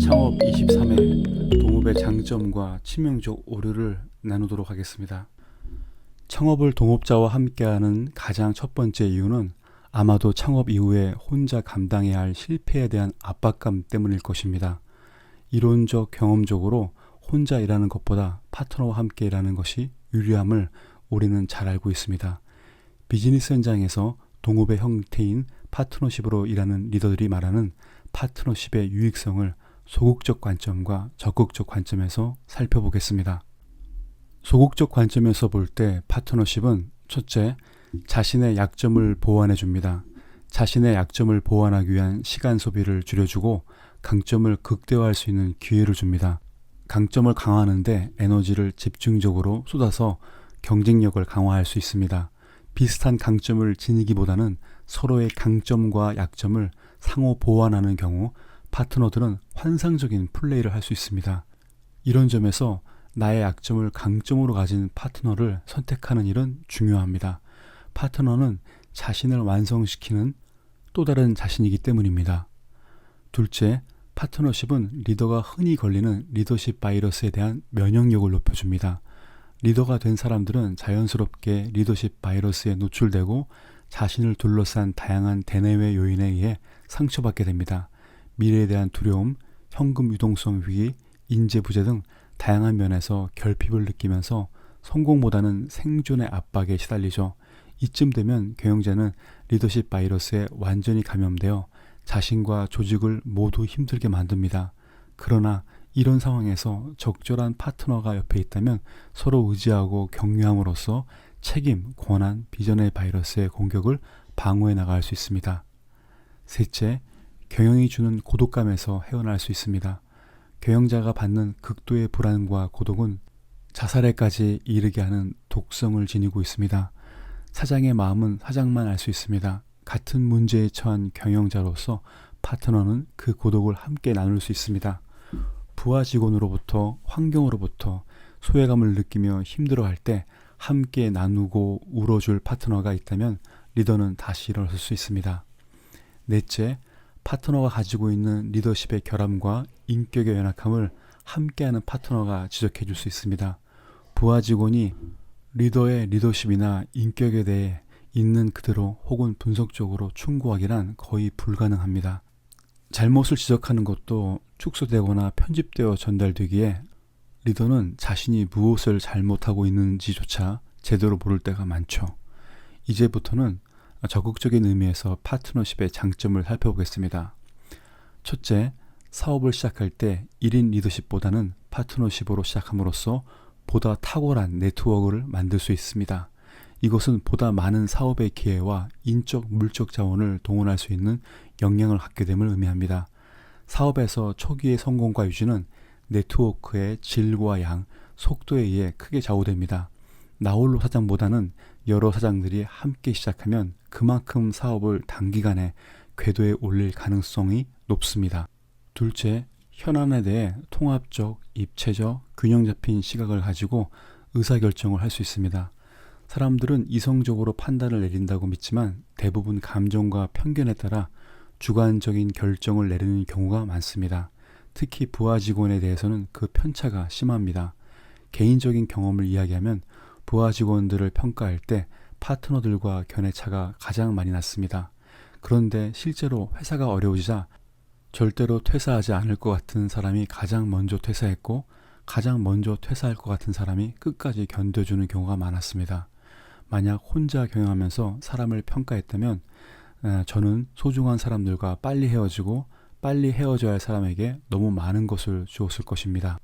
창업 23회 동업의 장점과 치명적 오류를 나누도록 하겠습니다. 창업을 동업자와 함께하는 가장 첫 번째 이유는 아마도 창업 이후에 혼자 감당해야 할 실패에 대한 압박감 때문일 것입니다. 이론적 경험적으로 혼자 일하는 것보다 파트너와 함께 일하는 것이 유리함을 우리는 잘 알고 있습니다. 비즈니스 현장에서 동업의 형태인 파트너십으로 일하는 리더들이 말하는 파트너십의 유익성을 소극적 관점과 적극적 관점에서 살펴보겠습니다. 소극적 관점에서 볼 때 파트너십은 첫째, 자신의 약점을 보완해 줍니다. 자신의 약점을 보완하기 위한 시간 소비를 줄여주고 강점을 극대화할 수 있는 기회를 줍니다. 강점을 강화하는데 에너지를 집중적으로 쏟아서 경쟁력을 강화할 수 있습니다. 비슷한 강점을 지니기보다는 서로의 강점과 약점을 상호 보완하는 경우 파트너들은 환상적인 플레이를 할 수 있습니다. 이런 점에서 나의 약점을 강점으로 가진 파트너를 선택하는 일은 중요합니다. 파트너는 자신을 완성시키는 또 다른 자신이기 때문입니다. 둘째, 파트너십은 리더가 흔히 걸리는 리더십 바이러스에 대한 면역력을 높여줍니다. 리더가 된 사람들은 자연스럽게 리더십 바이러스에 노출되고 자신을 둘러싼 다양한 대내외 요인에 의해 상처받게 됩니다. 미래에 대한 두려움, 현금 유동성 위기, 인재 부재 등 다양한 면에서 결핍을 느끼면서 성공보다는 생존의 압박에 시달리죠. 이쯤 되면 경영자는 리더십 바이러스에 완전히 감염되어 자신과 조직을 모두 힘들게 만듭니다. 그러나 이런 상황에서 적절한 파트너가 옆에 있다면 서로 의지하고 격려함으로써 책임, 권한, 비전의 바이러스의 공격을 방어해 나갈 수 있습니다. 셋째, 경영이 주는 고독감에서 헤어날 수 있습니다. 경영자가 받는 극도의 불안과 고독은 자살에까지 이르게 하는 독성을 지니고 있습니다. 사장의 마음은 사장만 알 수 있습니다. 같은 문제에 처한 경영자로서 파트너는 그 고독을 함께 나눌 수 있습니다. 부하 직원으로부터 환경으로부터 소외감을 느끼며 힘들어할 때 함께 나누고 울어줄 파트너가 있다면 리더는 다시 일어설 수 있습니다. 넷째, 파트너가 가지고 있는 리더십의 결함과 인격의 연약함을 함께하는 파트너가 지적해 줄 수 있습니다. 부하 직원이 리더의 리더십이나 인격에 대해 있는 그대로 혹은 분석적으로 충고하기란 거의 불가능합니다. 잘못을 지적하는 것도 축소되거나 편집되어 전달되기에 리더는 자신이 무엇을 잘못하고 있는지조차 제대로 모를 때가 많죠. 이제부터는 적극적인 의미에서 파트너십의 장점을 살펴보겠습니다. 첫째, 사업을 시작할 때 1인 리더십보다는 파트너십으로 시작함으로써 보다 탁월한 네트워크를 만들 수 있습니다. 이것은 보다 많은 사업의 기회와 인적, 물적 자원을 동원할 수 있는 역량을 갖게 됨을 의미합니다. 사업에서 초기의 성공과 유지는 네트워크의 질과 양, 속도에 의해 크게 좌우됩니다. 나홀로 사장보다는 여러 사장들이 함께 시작하면 그만큼 사업을 단기간에 궤도에 올릴 가능성이 높습니다. 둘째, 현안에 대해 통합적, 입체적, 균형 잡힌 시각을 가지고 의사결정을 할 수 있습니다. 사람들은 이성적으로 판단을 내린다고 믿지만 대부분 감정과 편견에 따라 주관적인 결정을 내리는 경우가 많습니다. 특히 부하 직원에 대해서는 그 편차가 심합니다. 개인적인 경험을 이야기하면 부하 직원들을 평가할 때 파트너들과 견해 차가 가장 많이 났습니다. 그런데 실제로 회사가 어려워지자 절대로 퇴사하지 않을 것 같은 사람이 가장 먼저 퇴사했고 가장 먼저 퇴사할 것 같은 사람이 끝까지 견뎌주는 경우가 많았습니다. 만약 혼자 경영하면서 사람을 평가했다면 저는 소중한 사람들과 빨리 헤어지고 빨리 헤어져야 할 사람에게 너무 많은 것을 주었을 것입니다.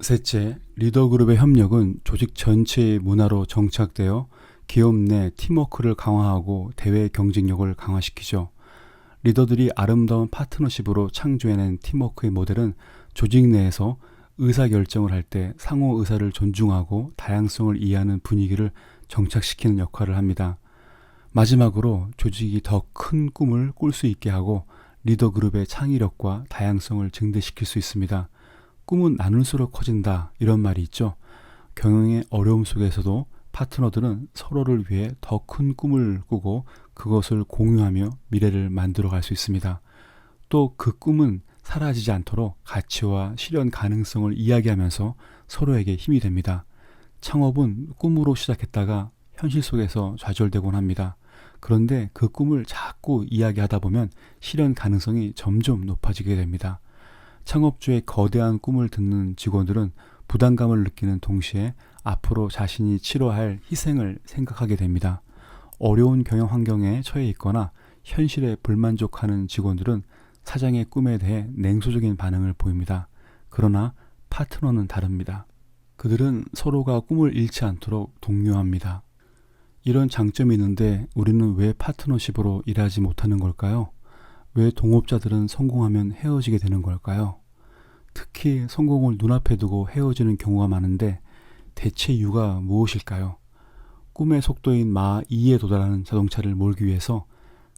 셋째, 리더 그룹의 협력은 조직 전체의 문화로 정착되어 기업 내 팀워크를 강화하고 대외 경쟁력을 강화시키죠. 리더들이 아름다운 파트너십으로 창조해낸 팀워크의 모델은 조직 내에서 의사결정을 할 때 상호 의사를 존중하고 다양성을 이해하는 분위기를 정착시키는 역할을 합니다. 마지막으로 조직이 더 큰 꿈을 꿀 수 있게 하고 리더 그룹의 창의력과 다양성을 증대시킬 수 있습니다. 꿈은 나눌수록 커진다 이런 말이 있죠. 경영의 어려움 속에서도 파트너들은 서로를 위해 더 큰 꿈을 꾸고 그것을 공유하며 미래를 만들어 갈 수 있습니다. 또 그 꿈은 사라지지 않도록 가치와 실현 가능성을 이야기하면서 서로에게 힘이 됩니다. 창업은 꿈으로 시작했다가 현실 속에서 좌절되곤 합니다. 그런데 그 꿈을 자꾸 이야기하다 보면 실현 가능성이 점점 높아지게 됩니다. 창업주의 거대한 꿈을 듣는 직원들은 부담감을 느끼는 동시에 앞으로 자신이 치러야 할 희생을 생각하게 됩니다. 어려운 경영 환경에 처해 있거나 현실에 불만족하는 직원들은 사장의 꿈에 대해 냉소적인 반응을 보입니다. 그러나 파트너는 다릅니다. 그들은 서로가 꿈을 잃지 않도록 독려합니다. 이런 장점이 있는데 우리는 왜 파트너십으로 일하지 못하는 걸까요? 왜 동업자들은 성공하면 헤어지게 되는 걸까요? 특히 성공을 눈앞에 두고 헤어지는 경우가 많은데 대체 이유가 무엇일까요? 꿈의 속도인 마 2에 도달하는 자동차를 몰기 위해서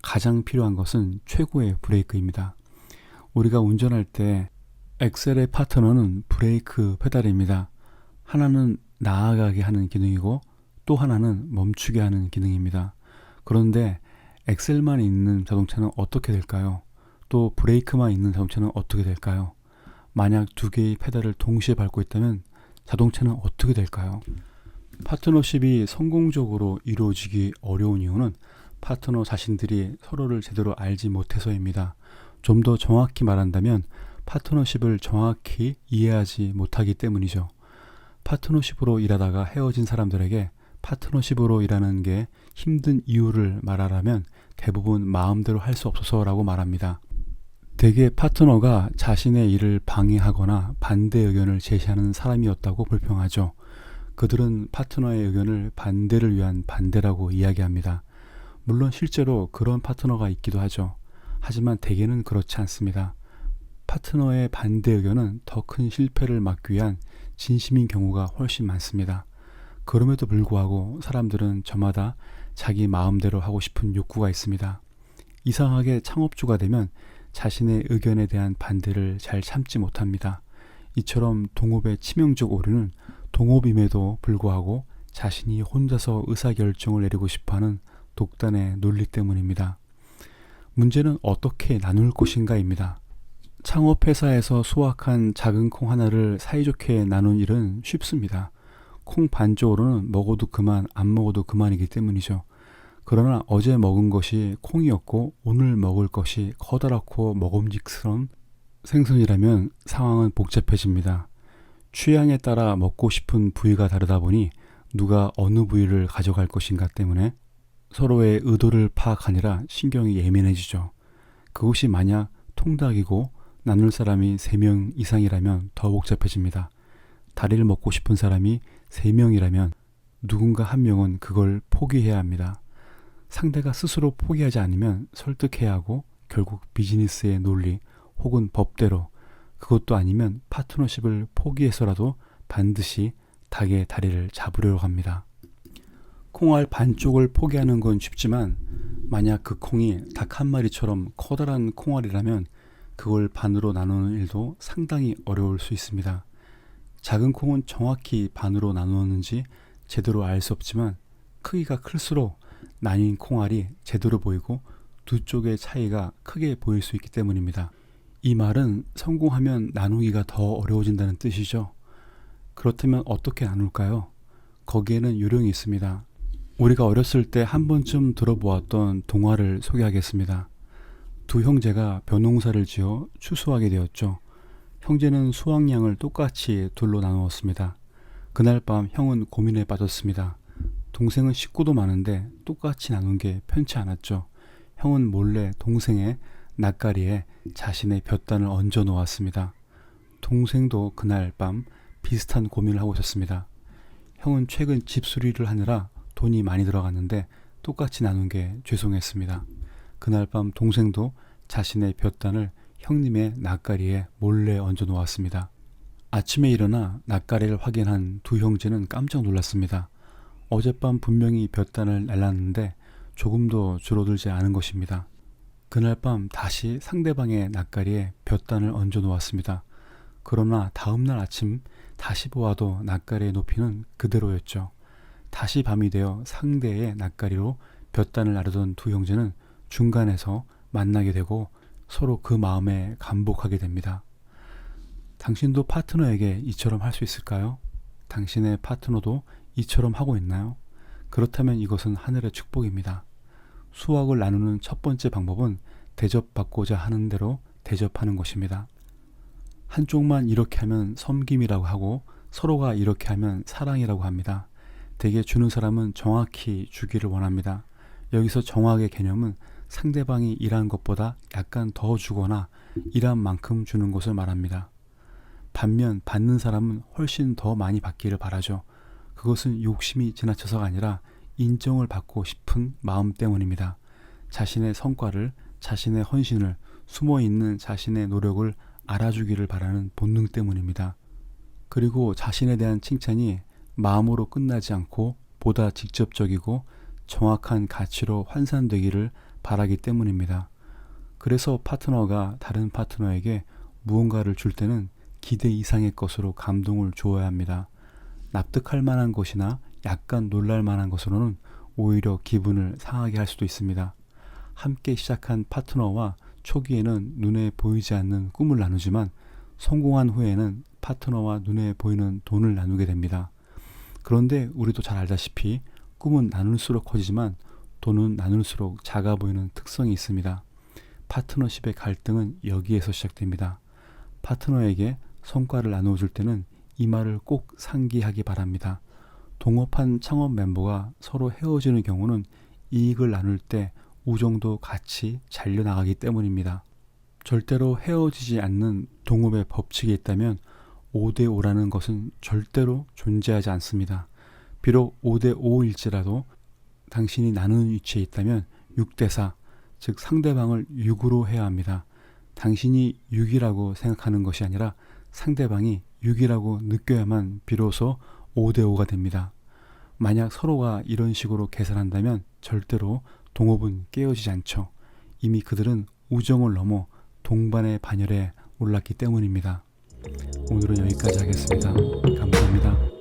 가장 필요한 것은 최고의 브레이크입니다. 우리가 운전할 때 엑셀의 파트너는 브레이크 페달입니다. 하나는 나아가게 하는 기능이고 또 하나는 멈추게 하는 기능입니다. 그런데 엑셀만 있는 자동차는 어떻게 될까요? 또 브레이크만 있는 자동차는 어떻게 될까요? 만약 두 개의 페달을 동시에 밟고 있다면 자동차는 어떻게 될까요? 파트너십이 성공적으로 이루어지기 어려운 이유는 파트너 자신들이 서로를 제대로 알지 못해서입니다. 좀 더 정확히 말한다면 파트너십을 정확히 이해하지 못하기 때문이죠. 파트너십으로 일하다가 헤어진 사람들에게 파트너십으로 일하는 게 힘든 이유를 말하라면 대부분 마음대로 할 수 없어서라고 말합니다. 대개 파트너가 자신의 일을 방해하거나 반대 의견을 제시하는 사람이었다고 불평하죠. 그들은 파트너의 의견을 반대를 위한 반대라고 이야기합니다. 물론 실제로 그런 파트너가 있기도 하죠. 하지만 대개는 그렇지 않습니다. 파트너의 반대 의견은 더 큰 실패를 막기 위한 진심인 경우가 훨씬 많습니다. 그럼에도 불구하고 사람들은 저마다 자기 마음대로 하고 싶은 욕구가 있습니다. 이상하게 창업주가 되면 자신의 의견에 대한 반대를 잘 참지 못합니다. 이처럼 동업의 치명적 오류는 동업임에도 불구하고 자신이 혼자서 의사결정을 내리고 싶어하는 독단의 논리 때문입니다. 문제는 어떻게 나눌 것인가입니다. 창업회사에서 수확한 작은 콩 하나를 사이좋게 나눈 일은 쉽습니다. 콩 반쪽으로는 먹어도 그만, 안 먹어도 그만이기 때문이죠. 그러나 어제 먹은 것이 콩이었고 오늘 먹을 것이 커다랗고 먹음직스러운 생선이라면 상황은 복잡해집니다. 취향에 따라 먹고 싶은 부위가 다르다 보니 누가 어느 부위를 가져갈 것인가 때문에 서로의 의도를 파악하느라 신경이 예민해지죠. 그것이 만약 통닭이고 나눌 사람이 3명 이상이라면 더 복잡해집니다. 다리를 먹고 싶은 사람이 3명이라면 누군가 한 명은 그걸 포기해야 합니다. 상대가 스스로 포기하지 않으면 설득해야 하고 결국 비즈니스의 논리 혹은 법대로 그것도 아니면 파트너십을 포기해서라도 반드시 닭의 다리를 잡으려고 합니다. 콩알 반쪽을 포기하는 건 쉽지만 만약 그 콩이 닭 한 마리처럼 커다란 콩알이라면 그걸 반으로 나누는 일도 상당히 어려울 수 있습니다. 작은 콩은 정확히 반으로 나누었는지 제대로 알 수 없지만 크기가 클수록 나뉜 콩알이 제대로 보이고 두 쪽의 차이가 크게 보일 수 있기 때문입니다. 이 말은 성공하면 나누기가 더 어려워진다는 뜻이죠. 그렇다면 어떻게 나눌까요? 거기에는 요령이 있습니다. 우리가 어렸을 때 한 번쯤 들어보았던 동화를 소개하겠습니다. 두 형제가 벼농사를 지어 추수하게 되었죠. 형제는 수확량을 똑같이 둘로 나누었습니다. 그날 밤 형은 고민에 빠졌습니다. 동생은 식구도 많은데 똑같이 나눈 게 편치 않았죠. 형은 몰래 동생의 낯가리에 자신의 볕단을 얹어 놓았습니다. 동생도 그날 밤 비슷한 고민을 하고 있었습니다. 형은 최근 집 수리를 하느라 돈이 많이 들어갔는데 똑같이 나눈 게 죄송했습니다. 그날 밤 동생도 자신의 볕단을 형님의 낯가리에 몰래 얹어 놓았습니다. 아침에 일어나 낯가리를 확인한 두 형제는 깜짝 놀랐습니다. 어젯밤 분명히 볕단을 날랐는데 조금도 줄어들지 않은 것입니다. 그날 밤 다시 상대방의 낯가리에 볕단을 얹어 놓았습니다. 그러나 다음날 아침 다시 보아도 낯가리의 높이는 그대로였죠. 다시 밤이 되어 상대의 낯가리로 볕단을 나르던 두 형제는 중간에서 만나게 되고 서로 그 마음에 감복하게 됩니다. 당신도 파트너에게 이처럼 할 수 있을까요? 당신의 파트너도 이처럼 하고 있나요? 그렇다면 이것은 하늘의 축복입니다. 수확을 나누는 첫 번째 방법은 대접받고자 하는 대로 대접하는 것입니다. 한쪽만 이렇게 하면 섬김이라고 하고 서로가 이렇게 하면 사랑이라고 합니다. 대개 주는 사람은 정확히 주기를 원합니다. 여기서 정확의 개념은 상대방이 일한 것보다 약간 더 주거나 일한 만큼 주는 것을 말합니다. 반면 받는 사람은 훨씬 더 많이 받기를 바라죠. 그것은 욕심이 지나쳐서가 아니라 인정을 받고 싶은 마음 때문입니다. 자신의 성과를, 자신의 헌신을, 숨어 있는 자신의 노력을 알아주기를 바라는 본능 때문입니다. 그리고 자신에 대한 칭찬이 마음으로 끝나지 않고 보다 직접적이고 정확한 가치로 환산되기를 바라기 때문입니다. 그래서 파트너가 다른 파트너에게 무언가를 줄 때는 기대 이상의 것으로 감동을 주어야 합니다. 납득할 만한 것이나 약간 놀랄 만한 것으로는 오히려 기분을 상하게 할 수도 있습니다. 함께 시작한 파트너와 초기에는 눈에 보이지 않는 꿈을 나누지만 성공한 후에는 파트너와 눈에 보이는 돈을 나누게 됩니다. 그런데 우리도 잘 알다시피 꿈은 나눌수록 커지지만 돈은 나눌수록 작아 보이는 특성이 있습니다. 파트너십의 갈등은 여기에서 시작됩니다. 파트너에게 성과를 나누어 줄 때는 이 말을 꼭 상기하기 바랍니다. 동업한 창업 멤버가 서로 헤어지는 경우는 이익을 나눌 때 우정도 같이 잘려나가기 때문입니다. 절대로 헤어지지 않는 동업의 법칙이 있다면 5대5라는 것은 절대로 존재하지 않습니다. 비록 5대5일지라도 당신이 나누는 위치에 있다면 6대 4, 즉 상대방을 6으로 해야 합니다. 당신이 6이라고 생각하는 것이 아니라 상대방이 6이라고 느껴야만 비로소 5대 5가 됩니다. 만약 서로가 이런 식으로 계산한다면 절대로 동업은 깨어지지 않죠. 이미 그들은 우정을 넘어 동반의 반열에 올랐기 때문입니다. 오늘은 여기까지 하겠습니다. 감사합니다.